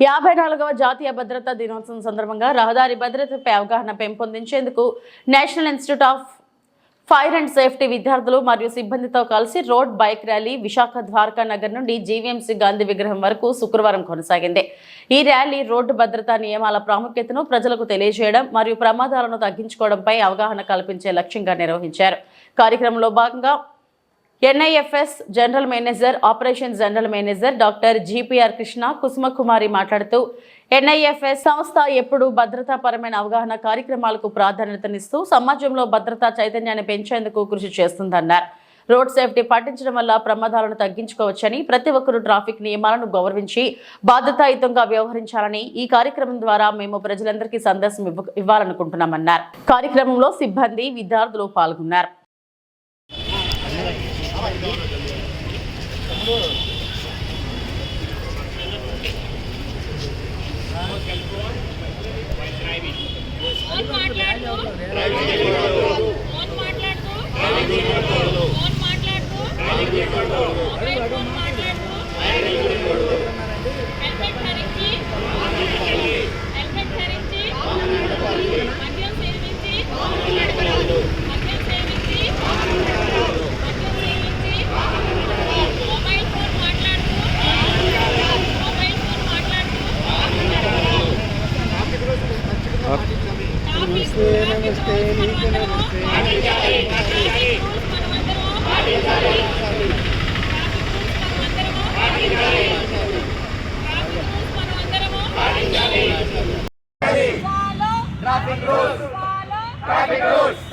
యాభై నాలుగవ జాతీయ భద్రతా దినోత్సవం సందర్భంగా రహదారి భద్రతపై అవగాహన పెంపొందించేందుకు national institute of fire and safety విద్యార్థులు మరియు సిబ్బందితో కలిసి road bike rally Visakha Dwaraka Nagar నుండి జీవీఎంసీ గాంధీ విగ్రహం వరకు శుక్రవారం కొనసాగింది. ఈ ర్యాలీ రోడ్డు భద్రతా నియమాల ప్రాముఖ్యతను ప్రజలకు తెలియజేయడం మరియు ప్రమాదాలను తగ్గించుకోవడంపై అవగాహన కల్పించే లక్ష్యంగా నిర్వహించారు. కార్యక్రమంలో భాగంగా NIFS general manager operation general manager doctor GPR Krishna Kusumakumari మాట్లాడుతూ ఎన్ఐఎఫ్ఎస్ సంస్థ ఎప్పుడూ భద్రతాపరమైన అవగాహన కార్యక్రమాలకు ప్రాధాన్యతనిస్తూ సమాజంలో భద్రతా చైతన్యాన్ని పెంచేందుకు కృషి చేస్తుందన్నారు. రోడ్ సేఫ్టీ పాటించడం వల్ల ప్రమాదాలను తగ్గించుకోవచ్చని ప్రతి ఒక్కరూ ట్రాఫిక్ నియమాలను గౌరవించి బాధ్యతాయుతంగా వ్యవహరించాలని ఈ కార్యక్రమం ద్వారా మేము ప్రజలందరికీ సందేశం ఇవ్వ- ఇవ్వాలనుకుంటున్నామన్నారు. కార్యక్రమంలో సిబ్బంది విద్యార్థులు పాల్గొన్నారు. ఫోన్ మాట్లాడుతూ నిస్తే నీకు నిస్తే ట్రాఫిక్ రూల్స్ ట్రాఫిక్ రూల్స్